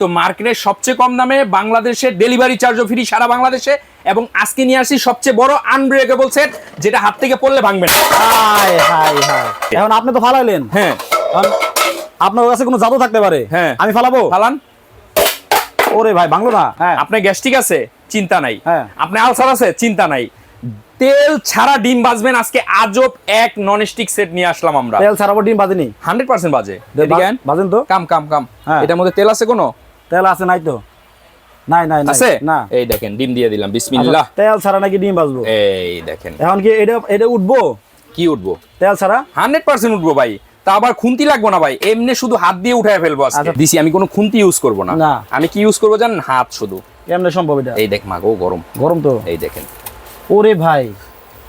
তো মার্কেটের সবচেয়ে কম দামে বাংলাদেশের ডেলিভারি চার্জও ফ্রি সারা বাংলাদেশে এবং আজকে নিয়ে আসি সবচেয়ে বড় আনব্রেকেবল সেট যেটা হাত থেকে পড়লে ভাঙবে না। হাই হাই হাই এখন আপনি তো ফালাইলেন। হ্যাঁ। আপনার কাছে কোনো জাদু থাকতে পারে? হ্যাঁ। আমি ফালাবো? ফালান। ওরে ভাই বাংলো না। হ্যাঁ। আপনার গ্যাস্ট্রিক আছে চিন্তা নাই। হ্যাঁ। আপনি আলসার আছে চিন্তা নাই। তেল ছাড়া ডিম বাজবেন আজকে আজব এক নন স্টিক সেট নিয়ে আসলাম আমরা। তেল ছাড়াবো ডিম বাজেনি। হান্ড্রেড পার্সেন্ট বাজে। দে- এদিকে আন। বাজেন তো। কাম কাম কাম। হ্যাঁ। এটার মধ্যে তেল আছে কোনো? তেল আছে নাই তো? নাই নাই আছে? না। এই দেখেন ডিম দিয়ে দিলাম আচ্ছা, বিসমিল্লাহ তেল ছাড়া নাকি ডিম বাজবো এই দেখেন। এখন কি এটা এটা উঠবো? কি উঠবো? তেল ছাড়া? হান্ড্রেড পার্সেন্ট উঠবো ভাই। তা আবার খুন্তি লাগবো না ভাই। এমনি শুধু হাত দিয়ে উঠায় ফেলব আজকে। আচ্ছা। দিছি আমি কোনো খুন্তি ইউজ করব না। না। আমি কি ইউজ করব জানেন? হাত শুধু। এমনি সম্ভব এটা? এই দেখ মা গো গরম। গরম তো। এই দেখেন। ওরে ভাই।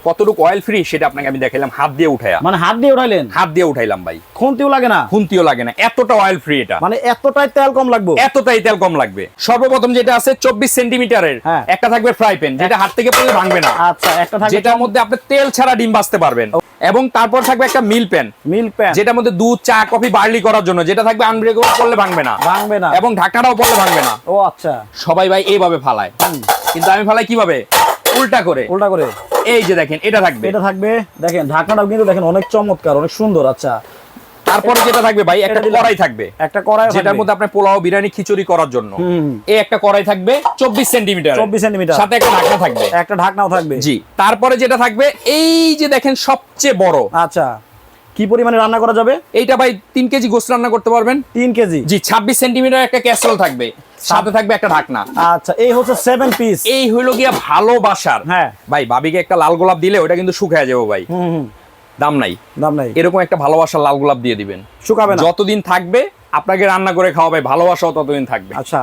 কতটুকু অয়েল ফ্রি সেটা আপনাকে আমি দেখাইলাম হাত দিয়ে উঠাইয়া মানে হাত দিয়ে উঠাইলেন? হাত দিয়ে উঠাইলাম ভাই। খুনতিও লাগে না? খুন্তিও লাগে না। এতটা অয়েল ফ্রি এটা। মানে এতটাই তেল কম লাগবো? এতটাই তেল কম লাগবে। সর্বপ্রথম যেটা আছে চব্বিশ সেন্টিমিটারের হ্যাঁ। একটা থাকবে ফ্রাই প্যান যেটা হাত থেকে পড়লে ভাঙবে না। আচ্ছা একটা থাকে যেটার মধ্যে আপনি তেল ছাড়া ডিম বাজতে পারবেন। এবং তারপর থাকবে একটা মিল প্যান মিল প্যান যেটার মধ্যে দুধ চা কফি বার্লি করার জন্য। যেটা থাকবে আনব্রেকেবল করলে ভাঙবে না। ভাঙবে না। এবং ঢাকনাটাও পড়লে ভাঙবে না। ও আচ্ছা। সবাই ভাই এইভাবে ফালায়। কিন্তু আমি ফালাই কীভাবে? উল্টা করে। উল্টা করে। এই যে দেখেন এটা থাকবে। এটা থাকবে। দেখেন ঢাকনাটাও কিন্তু দেখেন অনেক চমৎকার অনেক সুন্দর আচ্ছা। তারপরে যেটা থাকবে ভাই একটা কড়াই থাকবে। একটা কড়াই যেটার মধ্যে পোলাও বিরিয়ানি খিচুড়ি করার জন্য। এই একটা কড়াই থাকবে চব্বিশ সেন্টিমিটার। 24 সেন্টিমিটার। সাথে একটা ঢাকনা থাকবে। একটা ঢাকনাও থাকবে। জি। তারপরে যেটা থাকবে এই যে দেখেন সবচেয়ে বড়। আচ্ছা। কি পরিমাণে রান্না করা যাবে? এইটা ভাই তিন কেজি গোস্ত রান্না করতে পারবেন? তিন কেজি। জি ছাব্বিশ সেন্টিমিটার একটা ক্যাসরোল থাকবে। সাথে থাকবে একটা ঢাকনা। আচ্ছা এই হচ্ছে 7 পিস এই হলো গিয়া ভালোবাসার হ্যাঁ। ভাই ভাবিকে একটা লাল গোলাপ দিলে ওটা কিন্তু শুকায় যাব ভাই। দাম নাই। দাম নাই। এরকম একটা ভালোবাসার লাল গোলাপ দিয়ে দিবেন। শুকাবে না। যতদিন থাকবে আপনাকে রান্না করে খাওয়াবে ভালোবাসা ততদিন থাকবে। আচ্ছা।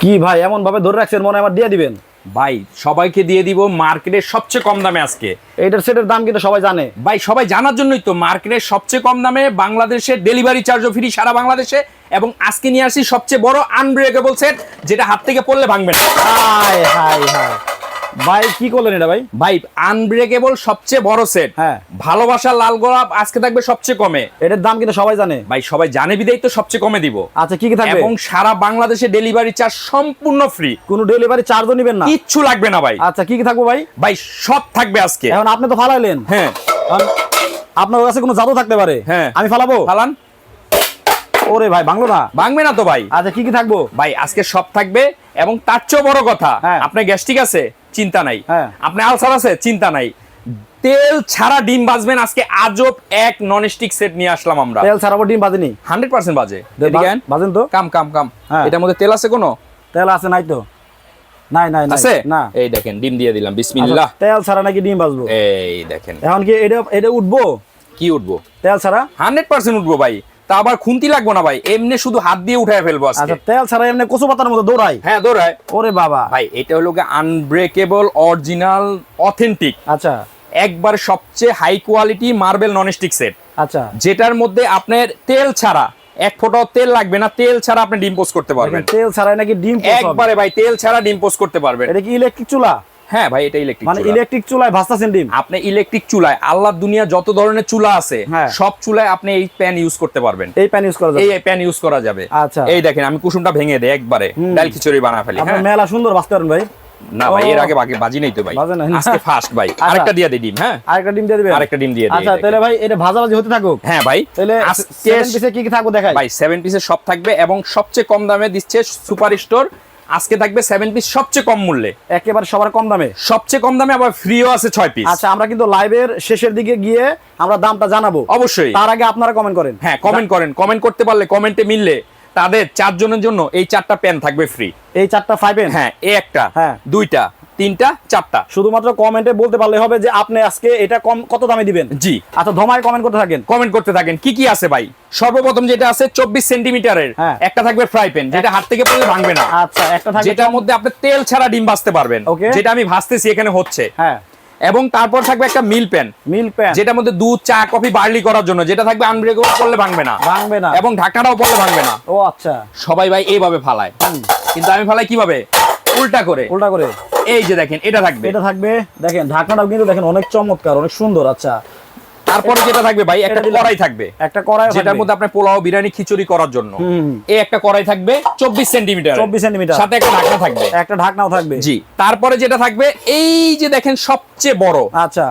কি ভাই এমন ভাবে ধরে রাখছেন মনে হয় আমার দিয়ে দিবেন? ভাই সবাইকে দিয়ে দিব মার্কেটের সবচেয়ে কম দামে আজকে। এটার সেটের দাম কিন্তু সবাই জানে। ভাই সবাই জানার জন্যই তো মার্কেটের সবচেয়ে কম দামে বাংলাদেশে ডেলিভারি চার্জও ফ্রি সারা বাংলাদেশে এবং আজকে নিয়ে আসি সবচেয়ে বড় আনব্রেকেবল সেট যেটা হাত থেকে পড়লে ভাঙবে না। হাই হাই হাই ভাই কি করলেন এটা ভাই? ভাই আনব্রেকেবল সবচেয়ে বড় সেট হ্যাঁ। ভালোবাসার লাল গোলাপ আজকে থাকবে সবচেয়ে কমে। এটার দাম কিন্তু সবাই জানে। ভাই সবাই জানে বিদায় তো সবচেয়ে কমে দিব। আচ্ছা কি কি থাকবে? এবং সারা বাংলাদেশে ডেলিভারি চার্জ সম্পূর্ণ ফ্রি কোনো ডেলিভারি চার্জও নেবেন না? কিচ্ছু লাগবে না ভাই। আচ্ছা কি কি থাকবে ভাই? ভাই সব থাকবে আজকে। এখন আপনি তো ফালাইলেন। হ্যাঁ। আপনার কাছে কোনো জাদু থাকতে পারে? হ্যাঁ। আমি ফালাবো? ফালান। ওরে ভাই বাংলো না। ভাঙবে না তো ভাই। আচ্ছা কি কি থাকব? ভাই আজকে সব থাকবে এবং তার চেয়েও বড় কথা হ্যাঁ। আপনার গ্যাস্ট্রিক আছে? চিন্তা নাই। হ্যাঁ। আপনার আলসার আছে? চিন্তা নাই। তেল ছাড়া ডিম বাজবেন আজকে আজব এক নন স্টিক সেট নিয়ে আসলাম আমরা। তেল ছাড়াবো ডিম বাজেনি। হান্ড্রেড পার্সেন্ট বাজে। দে- এদিকে আন। বাজেন তো। কাম কাম কাম। হ্যাঁ। এটার মধ্যে তেল আছে কোনো? তেল আছে নাই তো। নাই নাই আছে? না। এই দেখেন ডিম দিয়ে দিলাম। আচ্ছা, বিসমিল্লাহ তেল ছাড়া নাকি ডিম বাজবো? এই দেখেন। এখন কি এটা এটা উঠবো? কি উঠবো? তেল ছাড়া? হান্ড্রেড পার্সেন্ট উঠবো ভাই। তা আবার খুন্তি লাগবো না ভাই এমনি শুধু হাত দিয়ে উঠায় ফেলব আচ্ছা তেল ছাড়া এমনি কচু পাতার মতো দৌড়াই হ্যাঁ দৌড়ায়। ওরে বাবা। ভাই এটা হলো আনব্রেকেবল অরিজিনাল অথেন্টিক আচ্ছা। একবার সবচেয়ে high quality marble nonstick set আচ্ছা। যেটার মধ্যে আপনার তেল ছাড়া এক ফোঁটাও তেল লাগবে না তেল ছাড়া আপনি ডিম পোস্ট করতে পারবেন। তেল ছাড়া নাকি ডিম একবারে ভাই তেল ছাড়া ডিম পোস্ট করতে পারবেন। এটা কি ইলেকট্রিক চুলা? হ্যাঁ ভাই এটা ইলেকট্রিক মানে ইলেকট্রিক চুলায় ভাজতাছেন ডিম? আপনি ইলেকট্রিক চুলায় আল্লাহর দুনিয়া যত ধরনের চুলা আছে হ্যাঁ। সব চুলায় আপনি এই প্যান ইউজ করতে পারবেন। এই প্যান ইউজ করা এই প্যান ইউজ করা যাবে। আচ্ছা। এই দেখেন আমি কুসুমটা ভেঙে দেই একবারে। ডাল খিচুড়ি বানা ফেলি হ্যাঁ। মেলা সুন্দর ভাজতে পারেন ভাই। না ভাই এর আগে বাকি বাজি নেই তো ভাই। আজকে ফার্স্ট ভাই। আচ্ছা। আরেকটা দিয়ে দিই ডিম হ্যাঁ। আরেকটা ডিম দিয়ে দিবেন? আরেকটা ডিম দিয়ে দিই, আচ্ছা তাহলে ভাই এটা ভাজা ভাজি হতে থাকুক? হ্যাঁ ভাই। তাহলে আজকে সেভেন পিসে কি কি থাকব দেখাই? ভাই সেভেন পিসের সব থাকবে এবং সবচেয়ে কম দামে দিচ্ছে সুপার স্টোর আজকে থাকবে সেভেন পিস সবচেয়ে কম মূল্যে। একেবারে সবার কম দামে? সবচেয়ে কম দামে আবার ফ্রিও আছে ছয় পিস আচ্ছা আমরা কিন্তু লাইভের শেষের দিকে গিয়ে আমরা দামটা জানাব। অবশ্যই। তার আগে আপনারা কমেন্ট করেন। হ্যাঁ কমেন্ট করেন। কমেন্ট করতে পারলে কমেন্টে মিললে তাদের চারজনের জন্য এই চারটা প্যান থাকবে ফ্রি এই চারটা ফাইভ হ্যাঁ এ একটা হ্যাঁ। দুইটা তিনটা চারটা। শুধুমাত্র কমেন্টে বলতে পারলে হবে যে আপনি আজকে এটা কম কত দামে দিবেন? জি। আচ্ছা ধমায় কমেন্ট করতে থাকেন। কমেন্ট করতে থাকেন। কি কি আছে ভাই? সর্বপ্রথম যেটা আছে চব্বিশ সেন্টিমিটারের হ্যাঁ। একটা থাকবে ফ্রাই প্যান যেটা হাত থেকে পড়লে ভাঙবে না। আচ্ছা একটা থাকবে যেটার মধ্যে আপনি তেল ছাড়া ডিম ভাজতে পারবেন. যেটা আমি ভাজতেছি এখানে হচ্ছে। হ্যাঁ। এবং তারপর থাকবে একটা মিল প্যান মিল প্যান যেটার মধ্যে দুধ চা কফি বার্লি করার জন্য। যেটা থাকবে আনব্রেকেবল করলে ভাঙবে না। ভাঙবে না। এবং ঢাকাটাও পড়লে ভাঙবে না। ও আচ্ছা। সবাই ভাই এইভাবে ফালায়। কিন্তু আমি ফালাই কীভাবে? উল্টা করে। উল্টা করে। এই যে দেখেন এটা থাকবে। এটা থাকবে। দেখেন ঢাকনাটাও কিন্তু দেখেন অনেক চমৎকার অনেক সুন্দর আচ্ছা। তারপরে যেটা থাকবে ভাই একটা কড়াই থাকবে। একটা কড়াই যেটার মধ্যে আপনি পোলাও বিরিয়ানি খিচুড়ি করার জন্য। এই একটা কড়াই থাকবে 24 সেমি 24 সেমি সাথে একটা ঢাকনা থাকবে। একটা ঢাকনাও থাকবে। জি তারপরে যেটা থাকবে এই যে দেখেন সবচেয়ে বড়। আচ্ছা।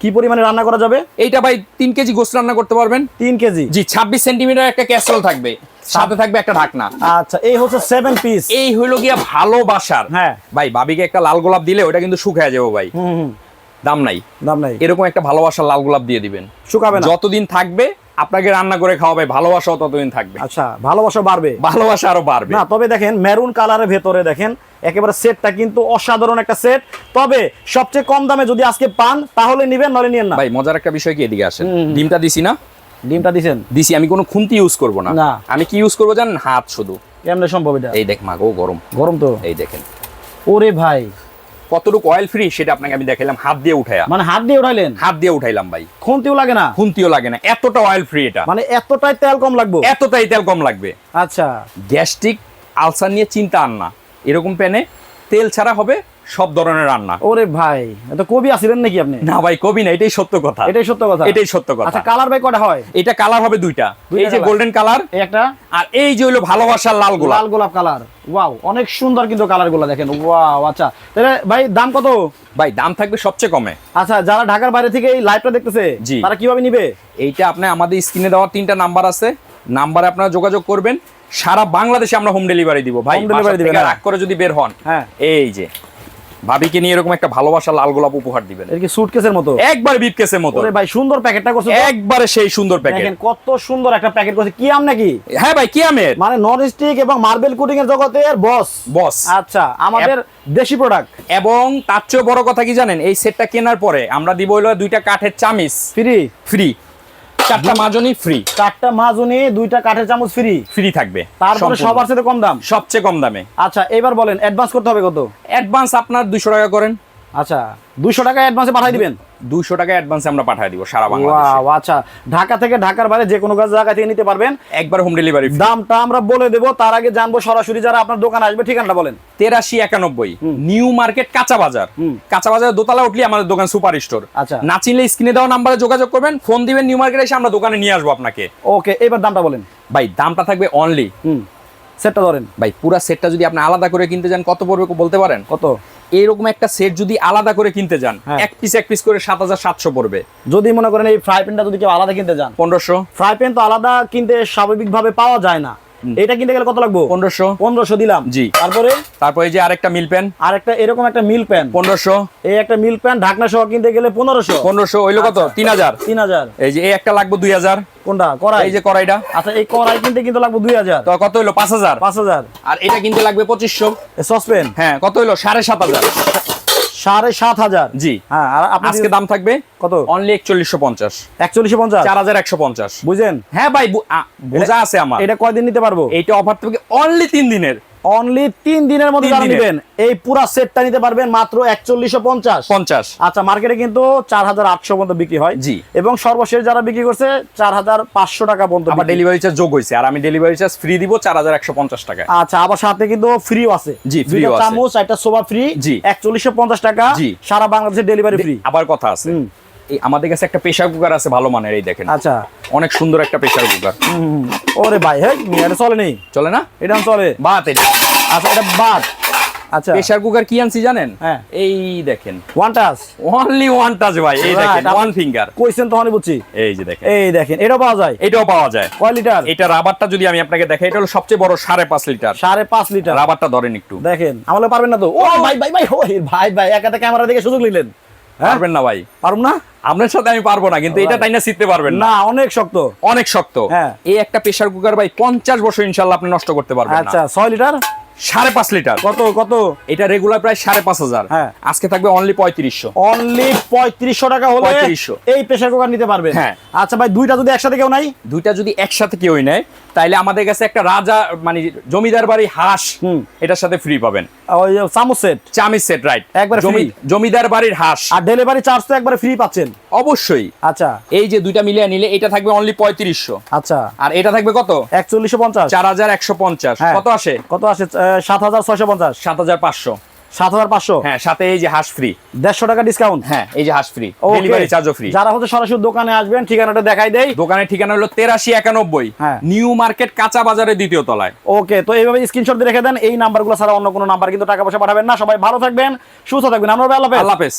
কি পরিমাণে রান্না করা যাবে? এইটা ভাই তিন কেজি গোস্ত রান্না করতে পারবেন। তিন কেজি? জি ছাব্বিশ সেন্টিমিটার একটা ক্যাসেরোল থাকবে। সাথে থাকবে একটা ঢাকনা। আচ্ছা এই হচ্ছে সেভেন পিস এই হইল গিয়া ভালোবাসার হ্যাঁ। ভাই ভাবিকে একটা লাল গোলাপ দিলে ওটা কিন্তু শুকায় যাব ভাই। দাম নাই। দাম নাই। এরকম একটা ভালোবাসার লাল গোলাপ দিয়ে দিবেন। শুকাবে না। যতদিন থাকবে আপনাকে রান্না করে খাওয়াবে ভালোবাসাও ততদিন থাকবে। আচ্ছা ভালোবাসা বাড়বে। ভালোবাসা আরও বাড়বে। না তবে দেখেন মেরুন কালারের ভেতরে দেখেন একেবারে সেটটা কিন্তু অসাধারণ একটা সেট তবে সবচেয়ে কম দামে যদি আজকে পান তাহলে নিবেন নলে নিয়েন না। ভাই মজার একটা বিষয় কি এদিকে আসেন। ডিমটা দিছি না? ডিমটা দিছেন? দিছি আমি কোনো খুন্তি ইউজ করব না। না। আমি কি ইউজ করব জানেন? হাত শুধু। কেমনে সম্ভব এটা? এই দেখ মা গো গরম। গরম তো। এই দেখেন। ওরে ভাই। কতটুকু অয়েল ফ্রি সেটা আপনাকে আমি দেখাইলাম হাত দিয়ে উঠাইয়া মানে হাত দিয়ে উঠাইলেন? হাত দিয়ে উঠাইলাম ভাই। খুনতেও লাগে না? খুন্তিও লাগে না। এতটা অয়েল ফ্রি এটা। মানে এতটাই তেল কম লাগবে? এতটাই তেল কম লাগবে। আচ্ছা। গ্যাস্ট্রিক আলসার নিয়ে চিন্তা আন না। এরকম প্যানে তেল ছাড়া হবে সব ধরনের রান্না। ওরে ভাই এটা কবি আছিলেন নাকি আপনি? না ভাই কবি না এটাই সত্য কথা। এটাই সত্য কথা। এটাই সত্য কথা। আচ্ছা কালার ভাই কটা হয়? এটা কালার হবে দুইটা। এই যে গোল্ডেন কালার এই একটা। আর এই যে হলো ভালোবাসার লাল গোলাপ। লাল গোলাপ কালার। ওয়াও অনেক সুন্দর কিন্তু কালারগুলো দেখেন। ওয়াও আচ্ছা। তাহলে ভাই দাম কত? ভাই দাম থাকবে সবচেয়ে কমে। আচ্ছা যারা ঢাকার বাইরে থেকে এই লাইভটা দেখতেছে তারা কীভাবে নিবে? এইটা আপনি আমাদের স্ক্রিনে দেওয়া তিনটা নাম্বার আছে। নাম্বারে আপনারা যোগাযোগ করবেন। সারা বাংলাদেশে আমরা হোম ডেলিভারি দিব ভাই। Delivery বাসা দিবেন। রাগ করে যদি বের হন হ্যাঁ। এই যে ভাবিকে নিয়ে এরকম একটা ভালোবাসা লাল গোলাপ উপহার দিবেন। এর কি সুটকেসের মতো? একবার বিপকেসের মতো। ওরে ভাই সুন্দর প্যাকেটটা করছে একবারে সেই সুন্দর প্যাকেট। দেখেন কত সুন্দর একটা প্যাকেট করছে। কি আম নাকি? হ্যাঁ ভাই কি আমের মানে নন স্টিক এবং মার্বেল কোটিং এর জগতের বস বস আচ্ছা আমাদের দেশি প্রোডাক্ট এবং তার চেয়ে বড় কথা কি জানেন? এই সেটটা কেনার পরে আমরা দিব হলো দুইটা কাঠের চামিচ। ফ্রি ফ্রি চারটা মাজনি ফ্রি চারটা মাজনি দুইটা কাঠের চামচ ফ্রি ফ্রি থাকবে তারপরে সবার সাথে কম দাম? সবচেয়ে কম দামে। আচ্ছা এবার বলেন অ্যাডভান্স করতে হবে কত? অ্যাডভান্স আপনার দুশো টাকা করেন। আচ্ছা দুইশো টাকা অ্যাডভান্সে পাঠিয়ে দিবেন? দুশো টাকা অ্যাডভান্সে আমরা পাঠিয়ে দিব সারা বাংলাদেশে। আচ্ছা। ঢাকা থেকে ঢাকার বাইরে যে কোনো জায়গা থেকে নিতে পারবেন। একবার হোম ডেলিভারি দামটা আমরা বলে দেবো তার আগে জানব সরাসরি যারা আপনার দোকানে আসবে ঠিকানাটা বলেন। তেরাশি একানব্বই নিউ মার্কেট কাঁচা বাজার। কাঁচা বাজার দোতলা উঠলে আমাদের দোকান সুপার স্টোর আচ্ছা। না চিনলে স্ক্রিনে দেওয়া নাম্বারে যোগাযোগ করবেন ফোন দিবেন নিউ মার্কেট এসে আমরা দোকানে নিয়ে আসব আপনাকে। ওকে এবার দামটা বলেন। ভাই দামটা থাকবে অনলি হুম সেটটা ধরেন। ভাই পুরো সেটটা যদি আপনি আলাদা করে কিনতে যান কত পড়বে বলতে পারেন? কত? এরকম একটা সেট যদি আলাদা করে কিনতে যান হ্যাঁ। এক পিস এক পিস করে সাত হাজার সাতশো পড়বে। যদি মনে করেন এই ফ্রাই প্যানটা যদি কেউ আলাদা কিনতে যান। পনেরোশো। ফ্রাই প্যান তো আলাদা কিনতে স্বাভাবিকভাবে পাওয়া যায় না। এটা কিনতে গেলে কত লাগবে? পনেরোশো। পনেরোশো দিলাম। জি। তারপরে? তারপর যে আরেকটা মিল প্যান। আর একটা এরকম একটা মিল প্যান। পনেরোশো। এই একটা মিল প্যান ঢাকনা সহ কিনতে গেলে পনেরোশো। পনেরোশো ওইলো কত? তিন হাজার। তিন হাজার। এই যে এই একটা লাগবে দুই হাজার। কোনটা? কড়াই? এই যে কড়াইটা। আচ্ছা এই কড়াই কিনতে কিন্তু লাগবে দুই হাজার। তো কত হইল? পাঁচ হাজার। পাঁচ হাজার। আর এটা কিনতে লাগবে পঁচিশশো। সসপেন হ্যাঁ কত হইল? সাড়ে সাত হাজার। সাড়ে সাত হাজার। জি। হ্যাঁ আর আজকে দাম থাকবে কত? অনলি একচল্লিশশো পঞ্চাশ। একচল্লিশে পঞ্চাশ? চার হাজার একশো পঞ্চাশ। হ্যাঁ ভাই বোঝা আছে আমার। এটা কয়দিন নিতে পারব? এইটা অফার থেকে অনলি তিন দিনের। অনলি তিন দিনের মধ্যে নেবেন এই পুরা সেটটা নিতে পারবেন মাত্র একচল্লিশশো পঞ্চাশ পঞ্চাশ আচ্ছা মার্কেটে কিন্তু চার হাজার আটশো পর্যন্ত বিক্রি হয় জি। এবং সর্বশেষ যারা বিক্রি করছে চার হাজার পাঁচশো টাকা পর্যন্ত বিক্রি। ডেলিভারি চার্জ যোগ হয়েছে আর আমি ডেলিভারি চার্জ ফ্রি দিব চার হাজার একশো পঞ্চাশ টাকা আচ্ছা আবার সাথে কিন্তু ফ্রি আছে জি, আছে। চামচ একটা সোফা ফ্রি জি। একচল্লিশশো পঞ্চাশ টাকা জি। সারা বাংলাদেশে ডেলিভারি ফ্রি আবার কথা আছে আমাদের কাছে একটা প্রেসার কুকার আছে ভালো মানের এই দেখেন। আচ্ছা। অনেক সুন্দর একটা প্রেসার কুকার। ওরে ভাই হ্যাঁ এটা চলে নেই? চলে না? এটা চলে। বাত এটা। আচ্ছা এটা বাদ আচ্ছা। প্রেসার কুকার কি আনছি জানেন? হ্যাঁ। এই দেখেন। One touch only one touch ভাই এই দেখেন ওয়ান ফিঙ্গার কইছেন তখনই বুঝছি। এই যে দেখেন। এই দেখেন এটাও পাওয়া যায়? এটাও পাওয়া যায়। কয় লিটার? এটা রাবারটা যদি আমি আপনাকে দেখাই এটা হলো সবচেয়ে বড় সাড়ে পাঁচ লিটার। সাড়ে পাঁচ লিটার। রাবারটা ধরেন একটু। দেখেন আমলে পারবেন না তো? ও ভাই ভাই ভাই ভাই ভাই একাতে ক্যামেরা দেখে সুযোগ নিলেন। পারবেন না ভাই। পারব না? আপনার সাথে আমি পারব না কিন্তু এটা তাই না শিখতে পারবেন না? না অনেক শক্ত। অনেক শক্ত। হ্যাঁ। এই একটা প্রেসার কুকার ভাই পঞ্চাশ বছর ইনশাল্লাহ আপনি নষ্ট করতে পারবেন আচ্ছা ছয় লিটার সাড়ে পাঁচ লিটার। কত কত? এটা রেগুলার প্রায় সাড়ে পাঁচ হাজার। হ্যাঁ। আজকে থাকবে অনলি পঁয়ত্রিশশো। অনলি পঁয়ত্রিশশো টাকা হলে 3500 এই প্রেসার কুকার নিতে পারবেন। হ্যাঁ। আচ্ছা ভাই দুইটা যদি একসাথে কেউ নাই দুইটা যদি একসাথে কেউ নেয় তাইলে আমাদের কাছে একটা রাজা মানে জমিদার বাড়ি হাঁস এটার সাথে ফ্রি পাবেন। ওই চামচ সেট চামিজ সেট রাইট একবারে free। জমিদার বাড়ির হাঁস। আর ডেলিভারি চার্জ তো একবারে ফ্রি পাচ্ছেন। অবশ্যই। আচ্ছা। এই যে দুইটা মিলিয়ে নিলে এটা থাকবে অনলি পঁয়ত্রিশশো। আচ্ছা। আর এটা থাকবে কত? একচল্লিশশো পঞ্চাশ। চার হাজার একশো পঞ্চাশ। হ্যাঁ। কত আসে? কত আসে? সাত হাজার ছয়শো পঞ্চাশ। সাত হাজার পাঁচশো। সাত হাজার পাঁচশো? হ্যাঁ সাথে এই যে হাঁস ফ্রি দেড়শো টাকা ডিসকাউন্ট হ্যাঁ এই যে হাঁস ফ্রি ডেলিভারি চার্জও ফ্রি যারা হচ্ছে সরাসরি দোকানে আসবেন ঠিকানাটা দেখাই দেই। দোকানের ঠিকানা হলো তেরাশি একানব্বই। হ্যাঁ। নিউ মার্কেট কাঁচা বাজারের দ্বিতীয় তলায়। ওকে তো এইভাবে স্ক্রিনশট দিয়ে রেখে দেন। এই নাম্বারগুলো ছাড়া অন্য কোনো নাম্বার কিন্তু টাকা পয়সা পাঠাবেন না। সবাই ভালো থাকবেন সুস্থ থাকবেন। আমরা আল্লাহ হাফেজ। আল্লাহ হাফেজ।